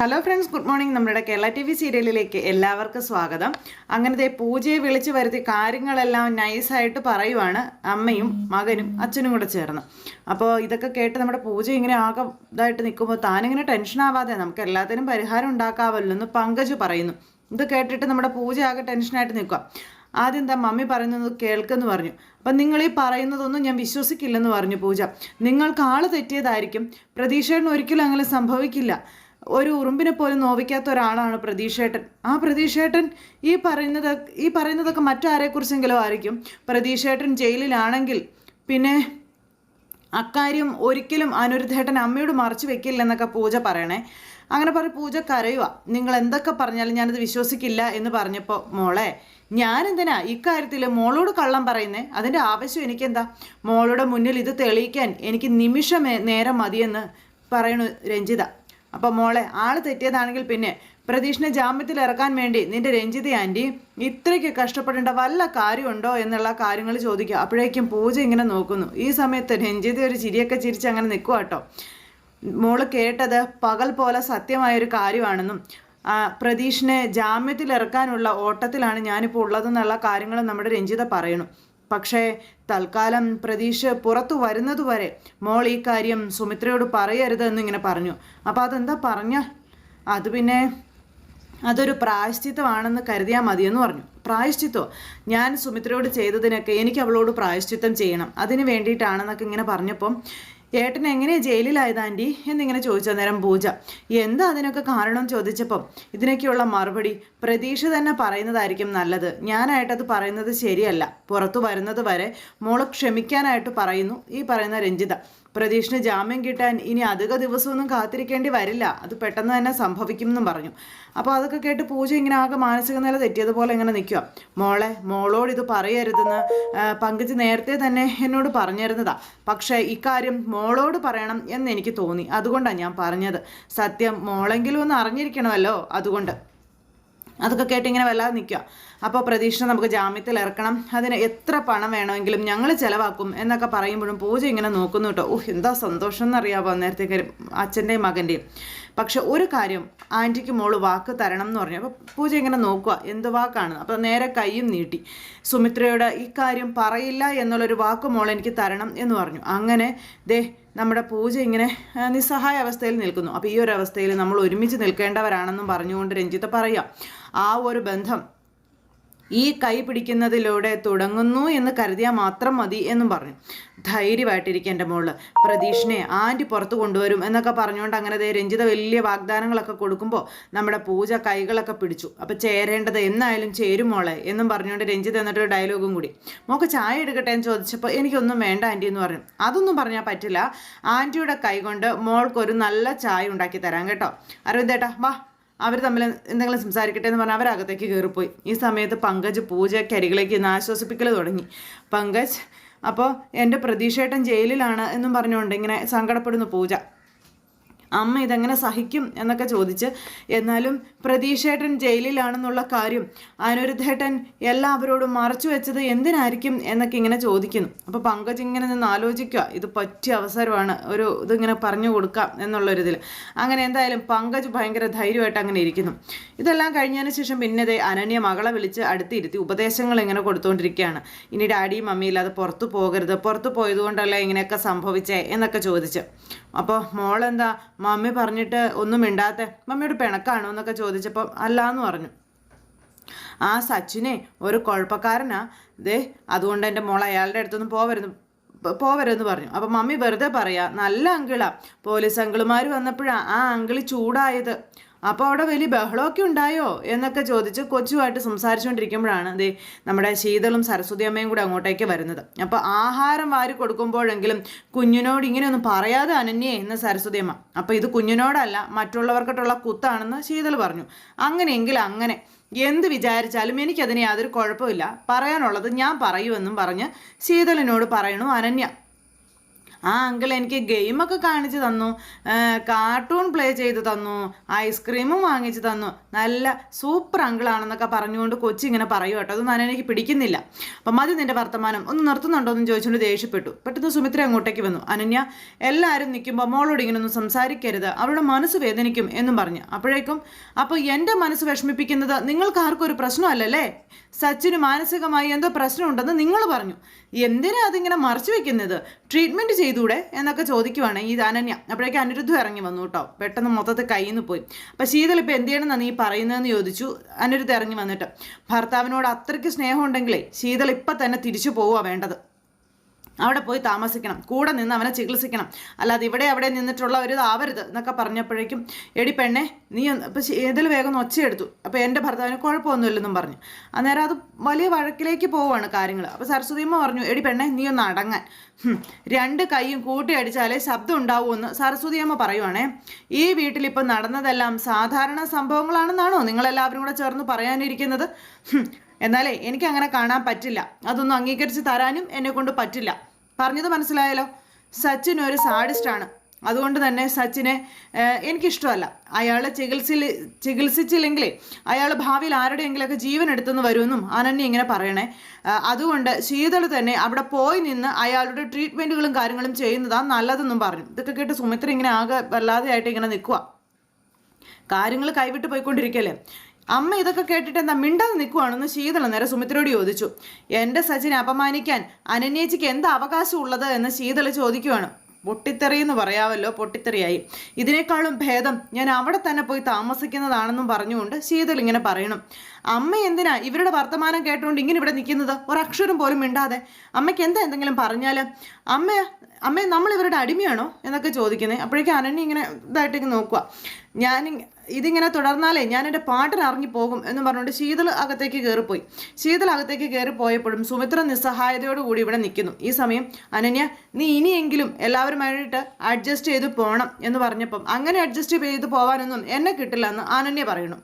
Hello friends good morning നമ്മുടെ Kerala T V സീരിയലിലേക്ക് എല്ലാവർക്കും സ്വാഗതം. അങ്ങനത്തെ പൂജയെ വിളിച്ചു വരുത്തി കാര്യങ്ങളെല്ലാം നൈസായിട്ട് പറയുവാണ് അമ്മയും മകനും അച്ഛനും കൂടെ ചേർന്ന്. അപ്പോൾ ഇതൊക്കെ കേട്ട് നമ്മുടെ പൂജ ഇങ്ങനെ ആകെ ഇതായിട്ട് നിൽക്കുമ്പോൾ താനിങ്ങനെ ടെൻഷൻ ആവാതെ നമുക്ക് എല്ലാത്തിനും പരിഹാരം ഉണ്ടാക്കാവല്ലോ എന്ന് പങ്കജ് പറയുന്നു. ഇത് കേട്ടിട്ട് നമ്മുടെ പൂജ ആകെ ടെൻഷനായിട്ട് നിൽക്കുക. ആദ്യം എന്താ മമ്മി പറയുന്നത് കേൾക്കെന്ന് പറഞ്ഞു. അപ്പം നിങ്ങൾ ഈ പറയുന്നതൊന്നും ഞാൻ വിശ്വസിക്കില്ലെന്ന് പറഞ്ഞു പൂജ. നിങ്ങൾക്ക് ആൾ തെറ്റിയതായിരിക്കും. പ്രതീക്ഷേട്ടൻ ഒരിക്കലും അങ്ങനെ സംഭവിക്കില്ല. ഒരു ഉറുമ്പിനെ പോലും നോവിക്കാത്ത ഒരാളാണ് പ്രതീക്ഷേട്ടൻ. ആ പ്രതീക്ഷേട്ടൻ ഈ പറയുന്നത് ഈ പറയുന്നതൊക്കെ മറ്റാരെക്കുറിച്ചെങ്കിലും ആയിരിക്കും. പ്രതീക്ഷേട്ടൻ ജയിലിലാണെങ്കിൽ പിന്നെ അക്കാര്യം ഒരിക്കലും അനുരുദ്ധേട്ടൻ അമ്മയോട് മറച്ചു വെക്കില്ലെന്നൊക്കെ പൂജ പറയണേ. അങ്ങനെ പറഞ്ഞ് പൂജ കരയുക നിങ്ങൾ എന്തൊക്കെ പറഞ്ഞാലും ഞാനത് വിശ്വസിക്കില്ല എന്ന് പറഞ്ഞപ്പോൾ മോളെ ഞാൻ എന്തിനാ ഇക്കാര്യത്തിൽ മോളോട് കള്ളം പറയുന്നേ? അതിന്റെ ആവശ്യം എനിക്കെന്താ? മോളുടെ മുന്നിൽ ഇത് തെളിയിക്കാൻ എനിക്ക് നിമിഷം നേരം മതിയെന്ന് പറയണു രഞ്ജിത. അപ്പോൾ മോളെ ആൾ തെറ്റിയതാണെങ്കിൽ പിന്നെ പ്രതീക്ഷിനെ ജാമ്യത്തിൽ ഇറക്കാൻ വേണ്ടി നിന്റെ രഞ്ജിത ആന്റി ഇത്രയ്ക്ക് കഷ്ടപ്പെടേണ്ട വല്ല കാര്യമുണ്ടോ എന്നുള്ള കാര്യങ്ങൾ ചോദിക്കുക. അപ്പോഴേക്കും പൂജ ഇങ്ങനെ നോക്കുന്നു. ഈ സമയത്ത് രഞ്ജിത ഒരു ചിരിയൊക്കെ ചിരിച്ച് അങ്ങനെ നിൽക്കുക കേട്ടോ മോൾ കേട്ടത് പകൽ പോലെ സത്യമായൊരു കാര്യമാണെന്നും പ്രതീഷിനെ ജാമ്യത്തിൽ ഇറക്കാനുള്ള ഓട്ടത്തിലാണ് ഞാനിപ്പോൾ ഉള്ളതെന്നുള്ള കാര്യങ്ങൾ നമ്മുടെ രഞ്ജിത പറയണു പക്ഷേ തൽക്കാലം പ്രതീക്ഷ പുറത്തു വരുന്നതുവരെ മോൾ ഈ കാര്യം സുമിത്രയോട് പറയരുത് എന്നിങ്ങനെ പറഞ്ഞു. അപ്പോൾ അതെന്താ പറഞ്ഞ? അത് പിന്നെ അതൊരു പ്രായശ്ചിത്തമാണെന്ന് കരുതിയാൽ മതിയെന്ന് പറഞ്ഞു. പ്രായശ്ചിത്തോ? ഞാൻ സുമിത്രയോട് ചെയ്തതിനൊക്കെ എനിക്ക് അവളോട് പ്രായശ്ചിത്തം ചെയ്യണം. അതിന് വേണ്ടിയിട്ടാണെന്നൊക്കെ ഇങ്ങനെ പറഞ്ഞപ്പം ഏട്ടൻ എങ്ങനെയാ ജയിലിലായത് ആന്റി എന്നിങ്ങനെ ചോദിച്ച നേരം പൂജ. എന്താ അതിനൊക്കെ കാരണം ചോദിച്ചപ്പം? ഇതിനൊക്കെയുള്ള മറുപടി പ്രതീക്ഷ തന്നെ പറയുന്നതായിരിക്കും നല്ലത്. ഞാനായിട്ടത് പറയുന്നത് ശരിയല്ല. പുറത്തു വരുന്നത് വരെ മോൾ ക്ഷമിക്കാനായിട്ട് പറയുന്നു. ഈ പറയുന്ന രഞ്ജിത. പ്രതീക്ഷിന് ജാമ്യം കിട്ടാൻ ഇനി അധിക ദിവസമൊന്നും കാത്തിരിക്കേണ്ടി വരില്ല. അത് പെട്ടെന്ന് തന്നെ സംഭവിക്കും എന്നും പറഞ്ഞു. അപ്പോൾ അതൊക്കെ കേട്ട് പൂജ ഇങ്ങനെ ആകെ മാനസിക നില തെറ്റിയതുപോലെ ഇങ്ങനെ നിൽക്കുക. മോളെ മോളോട് ഇത് പറയരുതെന്ന് പങ്കജ് നേരത്തെ തന്നെ എന്നോട് പറഞ്ഞിരുന്നതാ. പക്ഷേ ഇക്കാര്യം മോളോട് പറയണം എന്ന് എനിക്ക് തോന്നി. അതുകൊണ്ടാണ് ഞാൻ പറഞ്ഞത്. സത്യം മോളെങ്കിലും ഒന്ന് അറിഞ്ഞിരിക്കണമല്ലോ അതുകൊണ്ട്. അതൊക്കെ കേട്ട് ഇങ്ങനെ വല്ലാതെ നിൽക്കുക. അപ്പോൾ പ്രതീക്ഷ നമുക്ക് ജാമ്യത്തിൽ ഇറക്കണം. അതിന് എത്ര പണം വേണമെങ്കിലും ഞങ്ങൾ ചിലവാക്കും എന്നൊക്കെ പറയുമ്പോഴും പൂജ ഇങ്ങനെ നോക്കുന്നു കേട്ടോ. ഓഹ് എന്താ സന്തോഷം എന്നറിയാമോ നേരത്തെ അച്ഛന്റെയും മകന്റെയും പക്ഷെ ഒരു കാര്യം ആന്റിക്ക് മോൾ വാക്ക് തരണം എന്ന് പറഞ്ഞു. അപ്പോൾ പൂജ ഇങ്ങനെ നോക്കുക എന്ത് വാക്കാണ്? അപ്പോൾ നേരെ കൈയും നീട്ടി. സുമിത്രയോട് ഇക്കാര്യം കാര്യം പറയില്ല എന്നുള്ളൊരു വാക്ക് മോൾ എനിക്ക് തരണം എന്ന് പറഞ്ഞു. അങ്ങനെ ദേ നമ്മുടെ പൂജ ഇങ്ങനെ നിസ്സഹായ അവസ്ഥയിൽ നിൽക്കുന്നു. അപ്പോൾ ഈ ഒരു അവസ്ഥയിൽ നമ്മൾ ഒരുമിച്ച് നിൽക്കേണ്ടവരാണെന്നും പറഞ്ഞുകൊണ്ട് രഞ്ജിത്ത് പറയാം ആ ഒരു ബന്ധം ഈ കൈ പിടിക്കുന്നതിലൂടെ തുടങ്ങുന്നു എന്ന് കരുതിയാൽ മാത്രം മതി എന്നും പറഞ്ഞു. ധൈര്യമായിട്ടിരിക്കുക എന്റെ മോൾ. പ്രതീഷിനെ ആന്റി പുറത്ത് കൊണ്ടുവരും എന്നൊക്കെ പറഞ്ഞുകൊണ്ട് അങ്ങനെ ദേ രഞ്ജിത വലിയ വാഗ്ദാനങ്ങളൊക്കെ കൊടുക്കുമ്പോൾ നമ്മുടെ പൂജ കൈകളൊക്കെ പിടിച്ചു. അപ്പോൾ ചേരേണ്ടത് എന്നായാലും ചേരും മോളെ എന്നും പറഞ്ഞുകൊണ്ട് രഞ്ജിത എന്നിട്ട് ഡയലോഗും കൂടി. മോക്ക് ചായ എടുക്കട്ടെ എന്ന് ചോദിച്ചപ്പോൾ എനിക്കൊന്നും വേണ്ട ആന്റി എന്ന് പറഞ്ഞു. അതൊന്നും പറഞ്ഞാൽ പറ്റില്ല. ആന്റിയുടെ കൈ കൊണ്ട് മോൾക്കൊരു നല്ല ചായ ഉണ്ടാക്കി തരാം കേട്ടോ. അരവിന്ദേട്ടാ വാ. അവർ തമ്മിൽ എന്തെങ്കിലും സംസാരിക്കട്ടെ എന്ന് പറഞ്ഞാൽ അവരകത്തേക്ക് കയറിപ്പോയി. ഈ സമയത്ത് പങ്കജ് പൂജയ്ക്ക് അരികിലേക്ക് ഇന്ന് ആശ്വസിപ്പിക്കൽ തുടങ്ങി. പങ്കജ് അപ്പോൾ എന്റെ പ്രതീക്ഷേട്ടൻ ജയിലിലാണ് എന്നും പറഞ്ഞുകൊണ്ട് ഇങ്ങനെ സങ്കടപ്പെടുന്നു പൂജ. അമ്മ ഇതെങ്ങനെ സഹിക്കും എന്നൊക്കെ ചോദിച്ച് എന്നാലും പ്രതീക്ഷേട്ടൻ ജയിലിലാണെന്നുള്ള കാര്യം അനിരുദ്ധേട്ടൻ എല്ലാവരോടും മറച്ചു വെച്ചത് എന്തിനായിരിക്കും എന്നൊക്കെ ഇങ്ങനെ ചോദിക്കുന്നു. അപ്പോൾ പങ്കജ് ഇങ്ങനെ നിന്ന് ആലോചിക്കുക ഇത് പറ്റിയ അവസരമാണ് ഒരു ഇതിങ്ങനെ പറഞ്ഞു കൊടുക്കാം എന്നുള്ളൊരിതിൽ അങ്ങനെ എന്തായാലും പങ്കജ് ഭയങ്കര ധൈര്യമായിട്ട് അങ്ങനെ ഇരിക്കുന്നു. ഇതെല്ലാം കഴിഞ്ഞതിന് ശേഷം പിന്നെ ദേ അനന്യ മകളെ വിളിച്ച് അടുത്തിരുത്തി ഉപദേശങ്ങൾ ഇങ്ങനെ കൊടുത്തുകൊണ്ടിരിക്കുകയാണ് ഇനി ഡാഡിയും മമ്മിയും ഇല്ലാതെ പുറത്തു പോകരുത് പുറത്തു പോയതുകൊണ്ടല്ലേ ഇങ്ങനെയൊക്കെ സംഭവിച്ചേ എന്നൊക്കെ ചോദിച്ച്. അപ്പോൾ മോളെന്താ? മമ്മി പറഞ്ഞിട്ട് ഒന്നും മിണ്ടാത്ത? മമ്മിയോട് പിണക്കാണോ എന്നൊക്കെ ചോദിച്ചപ്പോൾ അല്ലാന്ന് പറഞ്ഞു. ആ സച്ചിനെ ഒരു കുഴപ്പക്കാരനാ. ദേ അതുകൊണ്ട് എന്റെ മോൾ അയാളുടെ അടുത്തൊന്നും പോവരുന്നു പോവരുതെന്ന് പറഞ്ഞു. അപ്പം മമ്മി വെറുതെ പറയാ നല്ല അങ്കിളാ. പോലീസ് അങ്കിളുമാർ വന്നപ്പോഴാ ആ അങ്കിളി ചൂടായത്. അപ്പോൾ അവിടെ വലിയ ബഹളമൊക്കെ ഉണ്ടായോ എന്നൊക്കെ ചോദിച്ച് കൊച്ചുമായിട്ട് സംസാരിച്ചുകൊണ്ടിരിക്കുമ്പോഴാണ് ദേ നമ്മുടെ ശീതളും സരസ്വതി അമ്മയും കൂടെ അങ്ങോട്ടേക്ക് വരുന്നത്. അപ്പോൾ ആഹാരം വാരി കൊടുക്കുമ്പോഴെങ്കിലും കുഞ്ഞിനോട് ഇങ്ങനെയൊന്നും പറയാതെ അനന്യേ എന്ന് സരസ്വതി അമ്മ. അപ്പോൾ ഇത് കുഞ്ഞിനോടല്ല മറ്റുള്ളവർക്കിട്ടുള്ള കുത്താണെന്ന് ശീതൾ പറഞ്ഞു. അങ്ങനെയെങ്കിൽ അങ്ങനെ. എന്ത് വിചാരിച്ചാലും എനിക്കതിന് യാതൊരു കുഴപ്പമില്ല. പറയാനുള്ളത് ഞാൻ പറയുമെന്നും പറഞ്ഞ് ശീതളിനോട് പറയണു അനന്യ. ആ അങ്കിൾ എനിക്ക് ഗെയിമൊക്കെ കാണിച്ചു തന്നു. കാർട്ടൂൺ പ്ലേ ചെയ്ത് തന്നു. ഐസ്ക്രീമും വാങ്ങിച്ചു തന്നു. നല്ല സൂപ്പർ അങ്കിളാണെന്നൊക്കെ പറഞ്ഞുകൊണ്ട് കൊച്ചി ഇങ്ങനെ പറയൂ കേട്ടോ. അതൊന്നും എനിക്ക് പിടിക്കുന്നില്ല. അപ്പം മതി നിന്റെ വർത്തമാനം. ഒന്ന് നിർത്തുന്നുണ്ടോ എന്ന് ചോദിച്ചുകൊണ്ട് ദേഷ്യപ്പെട്ടു. പെട്ടെന്ന് സുമിത്ര അങ്ങോട്ടേക്ക് വന്നു. അനന്യ എല്ലാവരും നിൽക്കുമ്പോൾ മോളോട് ഇങ്ങനെ ഒന്നും സംസാരിക്കരുത്. അവളുടെ മനസ്സ് വേദനിക്കും എന്നും പറഞ്ഞു. അപ്പോഴേക്കും അപ്പോൾ എന്റെ മനസ്സ് വിഷമിപ്പിക്കുന്നത് നിങ്ങൾക്ക് ആർക്കും ഒരു പ്രശ്നമല്ലല്ലേ? സച്ചിന് മാനസികമായി എന്തോ പ്രശ്നമുണ്ടെന്ന് നിങ്ങൾ പറഞ്ഞു. എന്തിനാ അതിങ്ങനെ മറച്ചു വെക്കുന്നത്? ട്രീറ്റ്മെന്റ് ചെയ്തൂടെ എന്നൊക്കെ ചോദിക്കുവാണ് ഈ അനന്യ. അപ്പോഴേക്കും അനിരുദ്ധം ഇറങ്ങി വന്നു കേട്ടോ. പെട്ടെന്ന് മൊത്തത്തിൽ കയ്യിൽ നിന്ന് പോയി. അപ്പം ശീതൾ ഇപ്പം എന്ത് ചെയ്യണമെന്നാണ് നീ പറയുന്നതെന്ന് ചോദിച്ചു. അനിരുദ്ധം ഇറങ്ങി വന്നിട്ട് ഭർത്താവിനോട് അത്രയ്ക്ക് സ്നേഹം ഉണ്ടെങ്കിലേ ശീതൾ ഇപ്പം തന്നെ തിരിച്ചു പോവുക വേണ്ടത്. അവിടെ പോയി താമസിക്കണം. കൂടെ നിന്ന് അവനെ ചികിത്സിക്കണം. അല്ലാതെ ഇവിടെ അവിടെ നിന്നിട്ടുള്ള ഒരു ആവരുത് എന്നൊക്കെ പറഞ്ഞപ്പോഴേക്കും എടി പെണ്ണെ നീ ഇപ്പം ഇതിൽ വേഗം ഒച്ചയെടുത്തു. അപ്പോൾ എന്റെ ഭർത്താവിന് കുഴപ്പമൊന്നുമില്ലെന്നും പറഞ്ഞു. അന്നേരം അത് വലിയ വഴക്കിലേക്ക് പോവുകയാണ് കാര്യങ്ങൾ അപ്പോൾ സരസ്വതിയമ്മ പറഞ്ഞു എടി പെണ്ണെ നീ ഒന്ന് അടങ്ങാൻ. രണ്ട് കൈയും കൂട്ടി അടിച്ചാലേ ശബ്ദം ഉണ്ടാവുമെന്ന് സരസ്വതിയമ്മ പറയുവാണേ. ഈ വീട്ടിലിപ്പോൾ നടന്നതെല്ലാം സാധാരണ സംഭവങ്ങളാണെന്നാണോ നിങ്ങളെല്ലാവരും കൂടെ ചേർന്ന് പറയാനിരിക്കുന്നത്? എന്നാലേ എനിക്ക് അങ്ങനെ കാണാൻ പറ്റില്ല. അതൊന്നും അംഗീകരിച്ച് തരാനും എന്നെ കൊണ്ട് പറ്റില്ല. പറഞ്ഞത് മനസ്സിലായല്ലോ? സച്ചിൻ ഒരു സാഡിസ്റ്റാണ് അതുകൊണ്ട് തന്നെ സച്ചിനെ എനിക്കിഷ്ടമല്ല. അയാൾ ചികിത്സയിൽ ചികിത്സിച്ചില്ലെങ്കിൽ അയാൾ ഭാവിയിൽ ആരുടെയെങ്കിലൊക്കെ ജീവൻ എടുത്തെന്ന് വരുമെന്നും അനന്യ ഇങ്ങനെ പറയണേ. അതുകൊണ്ട് ശീതൾ തന്നെ അവിടെ പോയി നിന്ന് അയാളുടെ ട്രീറ്റ്മെന്റുകളും കാര്യങ്ങളും ചെയ്യുന്നതാണ് നല്ലതെന്നും പറഞ്ഞു. ഇതൊക്കെ കേട്ട് സുമിത്ര ഇങ്ങനെ ആകെ വല്ലാതെയായിട്ട് ഇങ്ങനെ നിൽക്കുക കാര്യങ്ങൾ കൈവിട്ട് പോയിക്കൊണ്ടിരിക്കല്ലേ? അമ്മ ഇതൊക്കെ കേട്ടിട്ട് എന്താ മിണ്ടാതെ നിൽക്കുവാണെന്ന് ശീതള നേരെ സുമിത്രയോട് ചോദിച്ചു. എന്റെ സച്ചിനെ അപമാനിക്കാൻ അനന്യേച്ചിക്ക് എന്ത് അവകാശം ഉള്ളത് എന്ന് ശീതള ചോദിക്കുവാണ്. പൊട്ടിത്തെറി എന്ന് പറയാമല്ലോ പൊട്ടിത്തെറിയായി. ഇതിനേക്കാളും ഭേദം ഞാൻ അവിടെ തന്നെ പോയി താമസിക്കുന്നതാണെന്നും പറഞ്ഞുകൊണ്ട് ശീതൾ ഇങ്ങനെ പറയണം. അമ്മ എന്തിനാ ഇവരുടെ വർത്തമാനം കേട്ടുകൊണ്ട് ഇങ്ങനെ ഇവിടെ നിൽക്കുന്നത്? ഒരക്ഷരം പോലും മിണ്ടാതെ. അമ്മയ്ക്ക് എന്താ എന്തെങ്കിലും പറഞ്ഞാൽ അമ്മ അമ്മേ നമ്മൾ ഇവരുടെ അടിമയാണോ? എന്നൊക്കെ ചോദിക്കുന്നത് അപ്പോഴേക്കും അനന്യ ഇങ്ങനെ ഇതായിട്ടിങ്ങനെ നോക്കുക ഞാൻ ഇതിങ്ങനെ തുടർന്നാലേ ഞാൻ എന്റെ പാട്ടിന് ഇറങ്ങി പോകും എന്ന് പറഞ്ഞുകൊണ്ട് ശീതൾ അകത്തേക്ക് കയറിപ്പോയി ശീതൾ അകത്തേക്ക് കയറിപ്പോയപ്പോഴും സുമിത്ര നിസ്സഹായതയോടുകൂടി ഇവിടെ നിൽക്കുന്നു. ഈ സമയം അനന്യ നീ ഇനിയെങ്കിലും എല്ലാവരുമായിട്ട് അഡ്ജസ്റ്റ് ചെയ്ത് പോകണം എന്ന് പറഞ്ഞപ്പം അങ്ങനെ അഡ്ജസ്റ്റ് ചെയ്ത് പോകാനൊന്നും എന്നെ കിട്ടില്ല എന്ന് അനന്യ പറയുന്നു.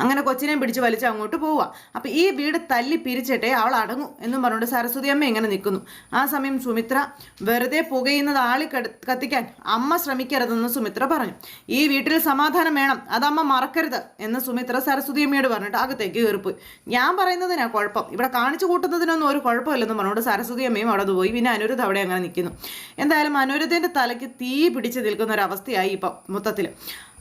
അങ്ങനെ കൊച്ചിനെയും പിടിച്ച് വലിച്ച് അങ്ങോട്ട് പോവുക. അപ്പം ഈ വീട് തല്ലി പിരിച്ചിട്ടേ അവൾ അടങ്ങും എന്നും പറഞ്ഞുകൊണ്ട് സരസ്വതി അമ്മ ഇങ്ങനെ നിൽക്കുന്നു. ആ സമയം സുമിത്ര വെറുതെ പുകയുന്നത് ആളി കത്തിക്കാൻ അമ്മ ശ്രമിക്കരുതെന്ന് സുമിത്ര പറഞ്ഞു. ഈ വീട്ടിൽ സമാധാനം വേണം. അതമ്മ മറക്കരുത് എന്ന് സുമിത്ര സരസ്വതി അമ്മയോട് പറഞ്ഞിട്ട് അകത്തേക്ക് കയറിപ്പോയി. ഞാൻ പറയുന്നതിനാ കുഴപ്പം. ഇവിടെ കാണിച്ചു കൂട്ടുന്നതിനൊന്നും ഒരു കുഴപ്പമില്ലെന്ന് പറഞ്ഞുകൊണ്ട് സരസ്വതി അമ്മയും അവിടെ പോയി. പിന്നെ അനുരുദ്ധ അവിടെ അങ്ങനെ നിൽക്കുന്നു. എന്തായാലും അനുരുദ്ധന്റെ തലയ്ക്ക് തീ പിടിച്ച് നിൽക്കുന്ന ഒരു അവസ്ഥയായി ഇപ്പം മൊത്തത്തിൽ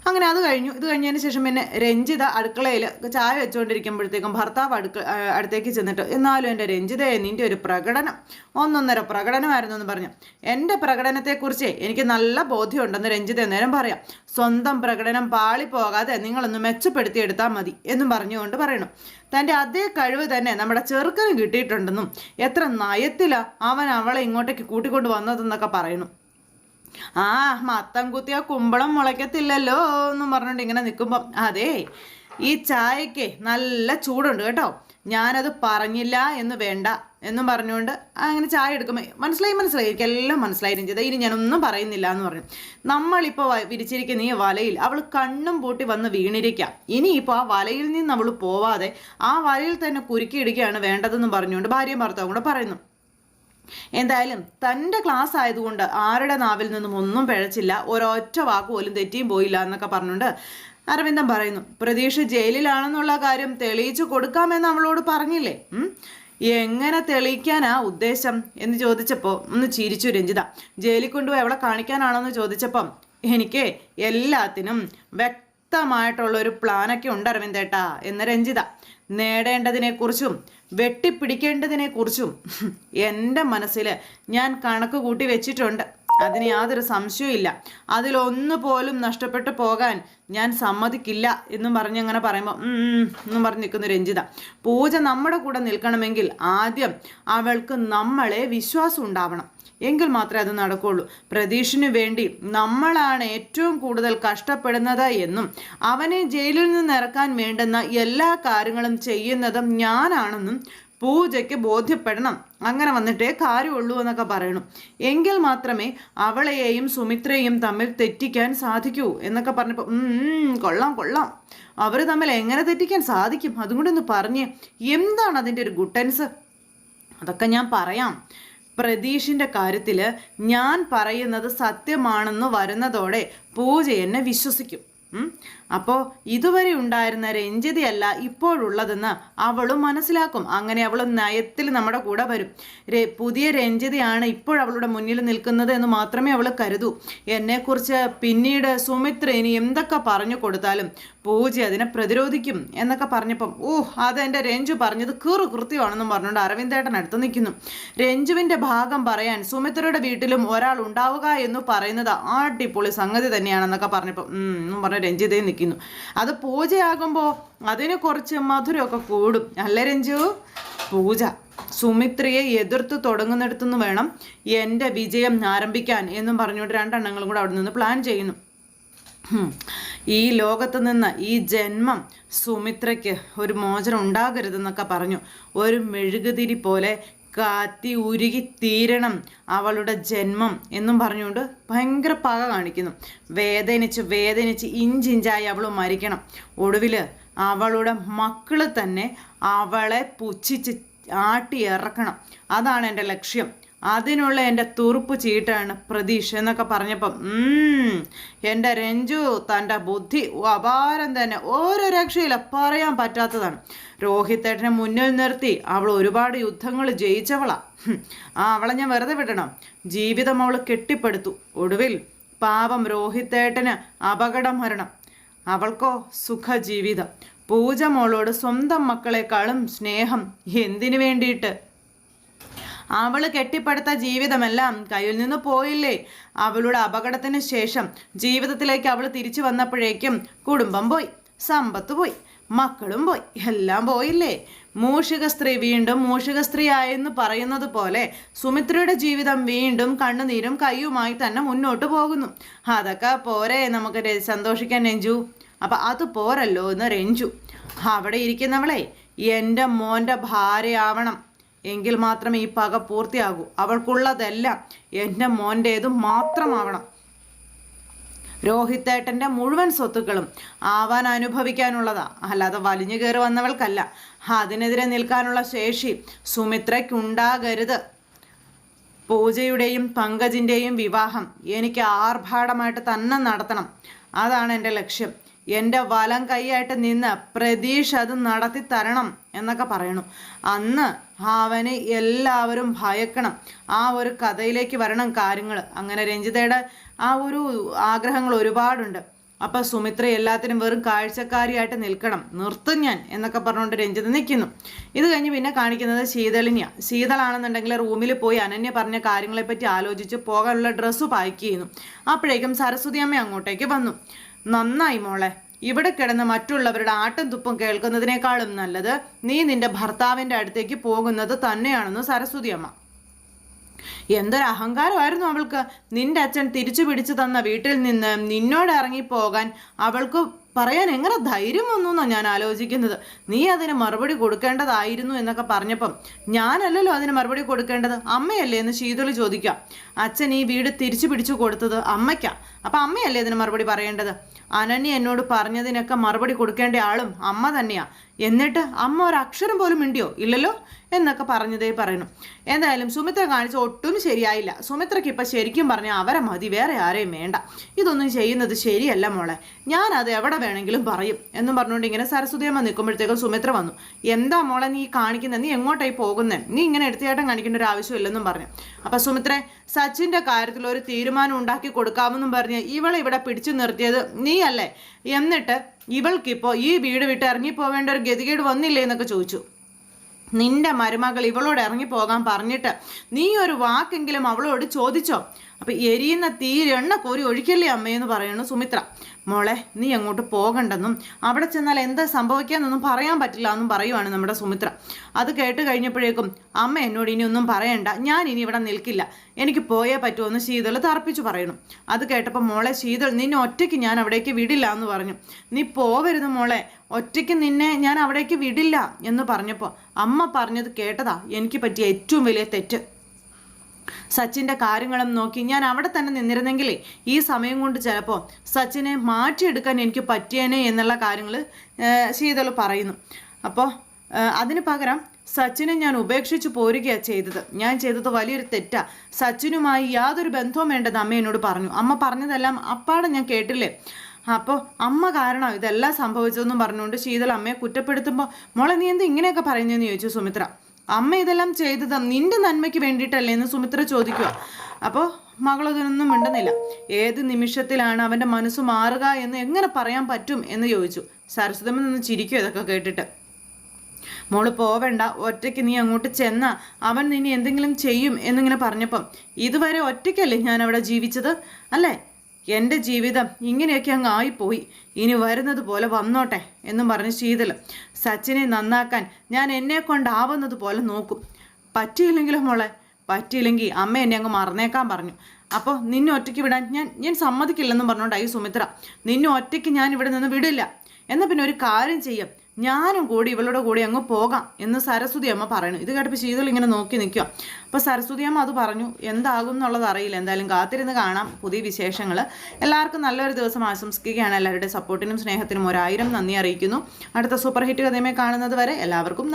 അങ്ങനെ അത് കഴിഞ്ഞു. ഇത് കഴിഞ്ഞതിന് ശേഷം പിന്നെ രഞ്ജിത അടുക്കളയിൽ ചായ വെച്ചുകൊണ്ടിരിക്കുമ്പോഴത്തേക്കും ഭർത്താവ് അടുക്ക അടുത്തേക്ക് ചെന്നിട്ട് എന്നാലും എന്റെ രഞ്ജിതയെ നിന്റെ ഒരു പ്രകടനം ഒന്നൊന്നര പ്രകടനമായിരുന്നു എന്ന് പറഞ്ഞു. എന്റെ പ്രകടനത്തെക്കുറിച്ച് എനിക്ക് നല്ല ബോധ്യമുണ്ടെന്ന് രഞ്ജിത നേരം പറയാം. സ്വന്തം പ്രകടനം പാളിപ്പോകാതെ നിങ്ങളൊന്ന് മെച്ചപ്പെടുത്തിയെടുത്താൽ മതി എന്നും പറഞ്ഞുകൊണ്ട് പറയണം. തന്റെ അതേ കഴിവ് തന്നെ നമ്മുടെ ചെറുക്കന് കിട്ടിയിട്ടുണ്ടെന്നും എത്ര നയത്തിലാണ് അവൻ അവളെ ഇങ്ങോട്ടേക്ക് കൂട്ടിക്കൊണ്ട് വന്നതെന്നൊക്കെ പറയുന്നു ആ മത്തം കുത്തിയ കുമ്പളം മുളയ്ക്കത്തില്ലല്ലോ എന്ന് പറഞ്ഞുകൊണ്ട് ഇങ്ങനെ നിൽക്കുമ്പം അതെ ഈ ചായക്ക് നല്ല ചൂടുണ്ട് കേട്ടോ. ഞാനത് പറഞ്ഞില്ല എന്ന് വേണ്ട എന്നും പറഞ്ഞുകൊണ്ട് അങ്ങനെ ചായ എടുക്കുമ്പോൾ മനസ്സിലായി മനസ്സിലായി. എനിക്കെല്ലാം മനസ്സിലായി രഞ്ജിത ഇനി ഞാനൊന്നും പറയുന്നില്ല എന്ന് പറഞ്ഞു. നമ്മളിപ്പോൾ വിരിച്ചിരിക്കുന്ന ഈ വലയിൽ അവൾ കണ്ണും പൂട്ടി വന്ന് വീണിരിക്കാം. ഇനിയിപ്പോൾ ആ വലയിൽ നിന്ന് അവൾ പോവാതെ ആ വലയിൽ തന്നെ കുരുക്കിയിടുകയാണ് വേണ്ടതെന്ന് പറഞ്ഞുകൊണ്ട് ഭാര്യയും ഭർത്താവും കൂടെ പറയുന്നു. എന്തായാലും തന്റെ ക്ലാസ് ആയതുകൊണ്ട് ആരുടെ നാവിൽ നിന്നും ഒന്നും പിഴച്ചില്ല. ഒരൊറ്റ വാക്ക് പോലും തെറ്റിയും പോയില്ല എന്നൊക്കെ പറഞ്ഞുകൊണ്ട് അരവിന്ദൻ പറയുന്നു പ്രതീക്ഷ ജയിലിലാണെന്നുള്ള കാര്യം തെളിയിച്ചു കൊടുക്കാമെന്ന് അവളോട് പറഞ്ഞില്ലേ? എങ്ങനെ തെളിയിക്കാനാ ഉദ്ദേശം? എന്ന് ചോദിച്ചപ്പോൾ ഒന്ന് ചിരിച്ചു രഞ്ജിത ജയിലിൽ കൊണ്ടുപോയി അവളെ കാണിക്കാനാണോന്ന് ചോദിച്ചപ്പം എനിക്ക് എല്ലാത്തിനും വ്യക്തമായിട്ടുള്ള ഒരു പ്ലാനൊക്കെ ഉണ്ട് അരവിന്ദേട്ടാ എന്ന് രഞ്ജിത നേടേണ്ടതിനെക്കുറിച്ചും വെട്ടിപ്പിടിക്കേണ്ടതിനെക്കുറിച്ചും എന്റെ മനസ്സിൽ ഞാൻ കണക്ക് കൂട്ടി വെച്ചിട്ടുണ്ട്. അതിന് യാതൊരു സംശയവും അതിലൊന്നു പോലും നഷ്ടപ്പെട്ടു പോകാൻ ഞാൻ സമ്മതിക്കില്ല എന്നും പറഞ്ഞ് അങ്ങനെ പറയുമ്പോൾ എന്നും പറഞ്ഞ് നിൽക്കുന്നു രഞ്ജിത. പൂജ നമ്മുടെ കൂടെ നിൽക്കണമെങ്കിൽ ആദ്യം അവൾക്ക് നമ്മളെ വിശ്വാസം ഉണ്ടാവണം. എങ്കിൽ മാത്രമേ അത് നടക്കുള്ളൂ. പ്രതീഷിനു വേണ്ടി നമ്മളാണ് ഏറ്റവും കൂടുതൽ കഷ്ടപ്പെടുന്നത് എന്നും അവനെ ജയിലിൽ നിന്ന് ഇറക്കാൻ വേണ്ടുന്ന എല്ലാ കാര്യങ്ങളും ചെയ്യുന്നതും ഞാനാണെന്നും പൂജയ്ക്ക് ബോധ്യപ്പെടണം. അങ്ങനെ വന്നിട്ടേ കാര്യമുള്ളൂ എന്നൊക്കെ പറയണം. എങ്കിൽ മാത്രമേ അവളെയും സുമിത്രയെയും തമ്മിൽ തെറ്റിക്കാൻ സാധിക്കൂ എന്നൊക്കെ പറഞ്ഞപ്പോൾ "ഉം, ഉം, കൊള്ളാം കൊള്ളാം. അവർ തമ്മിൽ എങ്ങനെ തെറ്റിക്കാൻ സാധിക്കും? അതും കൂടി ഒന്ന് പറഞ്ഞേ എന്താണ് അതിന്റെ ഒരു ഗുട്ടൻസ് അതൊക്കെ ഞാൻ പറയാം. പ്രതീഷിന്റെ കാര്യത്തിൽ ഞാൻ പറയുന്നത് സത്യമാണെന്ന് വരുന്നതോടെ പൂജ എന്നെ വിശ്വസിക്കും. അപ്പോൾ ഇതുവരെ ഉണ്ടായിരുന്ന രഞ്ജിതയല്ല ഇപ്പോഴുള്ളതെന്ന് അവളും മനസ്സിലാക്കും. അങ്ങനെ അവൾ നയത്തിൽ നമ്മുടെ കൂടെ വരും. പുതിയ രഞ്ജിതയാണ് ഇപ്പോൾ അവളുടെ മുന്നിൽ നിൽക്കുന്നത് എന്ന് മാത്രമേ അവൾ കരുതൂ. എന്നെക്കുറിച്ച് പിന്നീട് സുമിത്ര ഇനി എന്തൊക്കെ പറഞ്ഞു കൊടുത്താലും പൂജ അതിനെ പ്രതിരോധിക്കും എന്നൊക്കെ പറഞ്ഞപ്പം ഓ അതെന്റെ രഞ്ജു പറഞ്ഞത് കീറു കൃത്യമാണെന്നും പറഞ്ഞുകൊണ്ട് അരവിന്ദേട്ടൻ അടുത്ത് നിൽക്കുന്നു. രഞ്ജുവിന്റെ ഭാഗം പറയാൻ സുമിത്രയുടെ വീട്ടിലും ഒരാൾ ഉണ്ടാവുക എന്ന് പറയുന്നത് അടിപൊളി സംഗതി തന്നെയാണെന്നൊക്കെ പറഞ്ഞപ്പോൾ പറഞ്ഞ രഞ്ജിതയും നിൽക്കുന്നു അത് പൂജയാകുമ്പോൾ അതിന് കുറച്ച് മധുരമൊക്കെ കൂടും. അല്ല രഞ്ജു? പൂജ. സുമിത്രയെ എതിർത്ത് തുടങ്ങുന്നിടത്തുനിന്ന് വേണം എന്റെ വിജയം ആരംഭിക്കാൻ എന്നും പറഞ്ഞുകൊണ്ട് രണ്ടെണ്ണങ്ങളും കൂടെ അവിടെ നിന്ന് പ്ലാൻ ചെയ്യുന്നു ഈ ലോകത്ത് നിന്ന് ഈ ജന്മം സുമിത്രയ്ക്ക് ഒരു മോചനം ഉണ്ടാകരുതെന്നൊക്കെ പറഞ്ഞു. ഒരു മെഴുകുതിരി പോലെ കാത്തി ഉരുകി തീരണം അവളുടെ ജന്മം എന്നും പറഞ്ഞുകൊണ്ട് ഭയങ്കര പക കാണിക്കുന്നു. വേദനിച്ച് വേദനിച്ച് ഇഞ്ചിഞ്ചായി അവൾ മരിക്കണം. ഒടുവിൽ അവളുടെ മക്കൾ തന്നെ അവളെ പുച്ഛിച്ച് ആട്ടി ഇറക്കണം അതാണ് എന്റെ ലക്ഷ്യം. അതിനുള്ള എന്റെ തുറുപ്പ് ചീട്ടാണ് പ്രതീഷ് എന്നൊക്കെ പറഞ്ഞപ്പം എന്റെ രഞ്ജു തന്റെ ബുദ്ധി അപാരം തന്നെ. ഓരോ രക്ഷയില്ല പറയാൻ പറ്റാത്തതാണ്. രോഹിത്തേട്ടനെ മുന്നിൽ നിർത്തി അവൾ ഒരുപാട് യുദ്ധങ്ങൾ ജയിച്ചവളാ. ആ അവളെ ഞാൻ വെറുതെ വിടണം. ജീവിതം അവൾ കെട്ടിപ്പടുത്തു. ഒടുവിൽ പാപം രോഹിത്തേട്ടന് അപകടം മരണം. അവൾക്കോ സുഖജീവിതം. പൂജ മോളോട് സ്വന്തം മക്കളെക്കാളും സ്നേഹം എന്തിനു വേണ്ടിയിട്ട്? അവൾ കെട്ടിപ്പടുത്ത ജീവിതമെല്ലാം കയ്യിൽ നിന്ന് പോയില്ലേ? അവളുടെ അപകടത്തിന് ശേഷം ജീവിതത്തിലേക്ക് അവൾ തിരിച്ചു വന്നപ്പോഴേക്കും കുടുംബം പോയി സമ്പത്ത് പോയി മക്കളും പോയി എല്ലാം പോയില്ലേ? മൂഷിക സ്ത്രീ വീണ്ടും മൂഷിക സ്ത്രീ ആയെന്ന് പറയുന്നത് പോലെ സുമിത്രയുടെ ജീവിതം വീണ്ടും കണ്ണുനീരും കയ്യുമായി തന്നെ മുന്നോട്ട് പോകുന്നു. അതൊക്കെ പോരെ നമുക്ക് സന്തോഷിക്കാൻ രഞ്ജു. അപ്പം അത് പോരല്ലോ എന്ന് രഞ്ജു. അവിടെ ഇരിക്കുന്നവളെ എന്റെ മോന്റെ ഭാര്യയാവണം. എങ്കിൽ മാത്രമേ ഈ പക പൂർത്തിയാകൂ. അവൾക്കുള്ളതെല്ലാം എന്റെ മോന്റേതും മാത്രമാവണം. രോഹിത്തേട്ടന്റെ മുഴുവൻ സ്വത്തുക്കളും ആവാൻ അനുഭവിക്കാനുള്ളതാ. അല്ലാതെ വലിഞ്ഞു കയറി വന്നവൾക്കല്ല. അതിനെതിരെ നിൽക്കാനുള്ള ശേഷി സുമിത്രയ്ക്കുണ്ടാകരുത്. പൂജയുടെയും പങ്കജിന്റെയും വിവാഹം എനിക്ക് ആർഭാടമായിട്ട് തന്നെ നടത്തണം. അതാണ് എന്റെ ലക്ഷ്യം. എന്റെ വലം കൈയായിട്ട് നിന്ന് പ്രതീക്ഷ അത് നടത്തി തരണം എന്നൊക്കെ പറയണു. അന്ന് അവന് എല്ലാവരും ഭയക്കണം. ആ ഒരു കഥയിലേക്ക് വരണം കാര്യങ്ങൾ. അങ്ങനെ രഞ്ജിതയുടെ ആ ഒരു ആഗ്രഹങ്ങൾ ഒരുപാടുണ്ട്. അപ്പം സുമിത്ര എല്ലാത്തിനും വെറും കാഴ്ചക്കാരിയായിട്ട് നിൽക്കണം. നിർത്തും ഞാൻ എന്നൊക്കെ പറഞ്ഞുകൊണ്ട് രഞ്ജിത നിൽക്കുന്നു ഇത് കഴിഞ്ഞ് പിന്നെ കാണിക്കുന്നത് ശീതളിനിയ. ശീതളാണെന്നുണ്ടെങ്കിൽ റൂമിൽ പോയി അനന്യ പറഞ്ഞ കാര്യങ്ങളെപ്പറ്റി ആലോചിച്ച് പോകാനുള്ള ഡ്രസ്സ് പാക്ക് ചെയ്യുന്നു. അപ്പോഴേക്കും സരസ്വതി അമ്മ അങ്ങോട്ടേക്ക് വന്നു. നന്നായി മോളെ. ഇവിടെ കിടന്ന് മറ്റുള്ളവരുടെ ആട്ടും തുപ്പും കേൾക്കുന്നതിനേക്കാളും നല്ലത് നീ നിന്റെ ഭർത്താവിന്റെ അടുത്തേക്ക് പോകുന്നത് തന്നെയാണെന്ന് സരസ്വതി അമ്മ. എന്തൊരു അഹങ്കാരമായിരുന്നു അവൾക്ക്. നിന്റെ അച്ഛൻ തിരിച്ചു പിടിച്ചു തന്ന വീട്ടിൽ നിന്ന് നിന്നോട് ഇറങ്ങിപ്പോകാൻ അവൾക്ക് പറയാൻ എങ്ങനെ ധൈര്യം വന്നു ഞാൻ ആലോചിക്കുന്നത്. നീ അതിന് മറുപടി കൊടുക്കേണ്ടതായിരുന്നു എന്നൊക്കെ പറഞ്ഞപ്പം ഞാനല്ലല്ലോ അതിന് മറുപടി കൊടുക്കേണ്ടത്. അമ്മയല്ലേ എന്ന് ശീതളി ചോദിക്കാം. അച്ഛൻ ഈ വീട് തിരിച്ചു പിടിച്ചു കൊടുത്തത് അമ്മയ്ക്കാ. അപ്പം അമ്മയല്ലേ അതിന് മറുപടി പറയേണ്ടത്? അനന്യ എന്നോട് പറഞ്ഞതിനൊക്കെ മറുപടി കൊടുക്കേണ്ട ആളും അമ്മ തന്നെയാ. എന്നിട്ട് അമ്മ ഒരു അക്ഷരം പോലും മിണ്ടിയോ? ഇല്ലല്ലോ? എന്നൊക്കെ പറഞ്ഞതേ പറയുന്നു. എന്തായാലും സുമിത്ര കാണിച്ച ഒട്ടും ശരിയായില്ല. സുമിത്രയ്ക്ക് ഇപ്പം ശരിക്കും പറഞ്ഞാൽ അവരെ മതി വേറെ ആരെയും വേണ്ട. ഇതൊന്നും ചെയ്യുന്നത് ശരിയല്ല മോളെ. ഞാൻ അത് എവിടെ വേണമെങ്കിലും പറയും. എന്നും പറഞ്ഞുകൊണ്ട് ഇങ്ങനെ സരസ്വതിയമ്മ നിൽക്കുമ്പോഴത്തേക്കും സുമിത്ര വന്നു. എന്താ മോളെ നീ കാണിക്കുന്നത് നീ എങ്ങോട്ടായി പോകുന്നത് നീ ഇങ്ങനെ എടുത്തേട്ടം കാണിക്കേണ്ട ഒരു ആവശ്യമില്ലെന്നും പറഞ്ഞു. അപ്പം സുമിത്രെ സച്ചിന്റെ കാര്യത്തിൽ ഒരു തീരുമാനം ഉണ്ടാക്കി കൊടുക്കാമെന്നും പറഞ്ഞ് ഇവളെ ഇവിടെ പിടിച്ചു നിർത്തിയത് നീയല്ലേ? എന്നിട്ട് ഇവൾക്കിപ്പോൾ ഈ വീട് വിട്ട് ഇറങ്ങിപ്പോവേണ്ട ഒരു ഗതികേട് വന്നില്ലേ എന്നൊക്കെ ചോദിച്ചു. നിന്റെ മരുമകൾ ഇവളോട് ഇറങ്ങിപ്പോകാൻ പറഞ്ഞിട്ട് നീ ഒരു വാക്കെങ്കിലും അവളോട് ചോദിച്ചോ? അപ്പം എരിയുന്ന തീരെണ്ണ കോരി ഒഴിക്കല്ലേ അമ്മയെന്ന് പറയുന്നു സുമിത്ര. മോളെ നീ അങ്ങോട്ട് പോകണ്ടെന്നും അവിടെ ചെന്നാൽ എന്താ സംഭവിക്കാന്നൊന്നും പറയാൻ പറ്റില്ല എന്നും പറയുവാണ് നമ്മുടെ സുമിത്ര. അത് കേട്ട് കഴിഞ്ഞപ്പോഴേക്കും അമ്മ എന്നോട് ഇനി ഒന്നും പറയണ്ട ഞാൻ ഇനി ഇവിടെ നിൽക്കില്ല. എനിക്ക് പോയേ പറ്റുമെന്ന് ശീതൾ തർപ്പിച്ച് പറയണം അത് കേട്ടപ്പോൾ മോളെ ശീതൾ നിന്നെ ഒറ്റയ്ക്ക് ഞാൻ അവിടേക്ക് വിടില്ല എന്ന് പറഞ്ഞു. നീ പോവരുത് മോളെ ഒറ്റയ്ക്ക് നിന്നെ ഞാൻ അവിടേക്ക് വിടില്ല എന്ന് പറഞ്ഞപ്പോൾ അമ്മ പറഞ്ഞത് കേട്ടതാ. എനിക്ക് പറ്റിയ ഏറ്റവും വലിയ തെറ്റ്. സച്ചിന്റെ കാര്യങ്ങളും നോക്കി ഞാൻ അവിടെ തന്നെ നിന്നിരുന്നെങ്കിലേ ഈ സമയം കൊണ്ട് ചിലപ്പോൾ സച്ചിനെ മാറ്റിയെടുക്കാൻ എനിക്ക് പറ്റിയേനെ എന്നുള്ള കാര്യങ്ങൾ ശീതൾ പറയുന്നു. അപ്പോൾ അതിന് പകരം സച്ചിനെ ഞാൻ ഉപേക്ഷിച്ച് പോരുകയാണ് ചെയ്തത്. ഞാൻ ചെയ്തത് വലിയൊരു തെറ്റാ. സച്ചിനുമായി യാതൊരു ബന്ധവും വേണ്ടെന്ന് അമ്മ എന്നോട് പറഞ്ഞു. അമ്മ പറഞ്ഞതെല്ലാം അപ്പാടെ ഞാൻ കേട്ടില്ലേ? അപ്പോൾ അമ്മ കാരണം ഇതെല്ലാം സംഭവിച്ചതെന്നും പറഞ്ഞുകൊണ്ട് ശീതൾ അമ്മയെ കുറ്റപ്പെടുത്തുമ്പോൾ മോളെ നീ എന്ത് ഇങ്ങനെയൊക്കെ പറയുന്നതെന്ന് ചോദിച്ചു സുമിത്ര? അമ്മ ഇതെല്ലാം ചെയ്തത്. നിന്റെ നന്മയ്ക്ക് വേണ്ടിയിട്ടല്ലേ എന്ന് സുമിത്ര ചോദിക്കുക അപ്പോൾ മകളതിനൊന്നും മിണ്ടുന്നില്ല. ഏത് നിമിഷത്തിലാണ് അവന്റെ മനസ്സ് മാറുക എന്ന് എങ്ങനെ പറയാൻ പറ്റും എന്ന് ചോദിച്ചു. സരസ്വതമ്മ നിന്ന് ചിരിക്കും ഇതൊക്കെ കേട്ടിട്ട്. മോൾ പോവേണ്ട ഒറ്റയ്ക്ക് നീ അങ്ങോട്ട് ചെന്ന അവൻ നിന്നെ എന്തെങ്കിലും ചെയ്യും എന്നിങ്ങനെ പറഞ്ഞപ്പം ഇതുവരെ ഒറ്റയ്ക്കല്ലേ ഞാൻ അവിടെ ജീവിച്ചത്? അല്ലേ? എന്റെ ജീവിതം ഇങ്ങനെയൊക്കെ അങ്ങ് ആയിപ്പോയി. ഇനി വരുന്നത് പോലെ വന്നോട്ടെ എന്നും പറഞ്ഞ് ശീതൽ സച്ചിനെ നന്നാക്കാൻ ഞാൻ എന്നെ കൊണ്ടാവുന്നത് പോലെ നോക്കും. പറ്റിയില്ലെങ്കിലോ മോളെ? പറ്റിയില്ലെങ്കിൽ അമ്മ എന്നെ അങ്ങ് മറന്നേക്കാൻ പറഞ്ഞു. അപ്പോൾ നിന്നെ ഒറ്റയ്ക്ക് വിടാൻ ഞാൻ ഞാൻ സമ്മതിക്കില്ലെന്നും പറഞ്ഞുകൊണ്ടായി സുമിത്ര. നിന്നെ ഒറ്റയ്ക്ക് ഞാൻ ഇവിടെ നിന്ന് വിടില്ല. എന്നാൽ പിന്നെ ഒരു കാര്യം ചെയ്യാം. ഞാനും കൂടി ഇവളുടെ കൂടി അങ്ങ് പോകാം എന്ന് സരസ്വതി അമ്മ പറയുന്നു. ഇത് കേട്ടപ്പോൾ ശീതൾ ഇങ്ങനെ നോക്കി നിൽക്കുക അപ്പോൾ സരസ്വതി അമ്മ അത് പറഞ്ഞു എന്താകും എന്നുള്ളത് അറിയില്ല. എന്തായാലും കാത്തിരുന്ന് കാണാം പുതിയ വിശേഷങ്ങൾ എല്ലാവർക്കും നല്ലൊരു ദിവസം ആശംസിക്കുകയാണ്. എല്ലാവരുടെ സപ്പോർട്ടിനും സ്നേഹത്തിനും ഒരായിരം നന്ദി അറിയിക്കുന്നു. അടുത്ത സൂപ്പർ ഹിറ്റ് കഥയുമായി കാണുന്നത് വരെ എല്ലാവർക്കും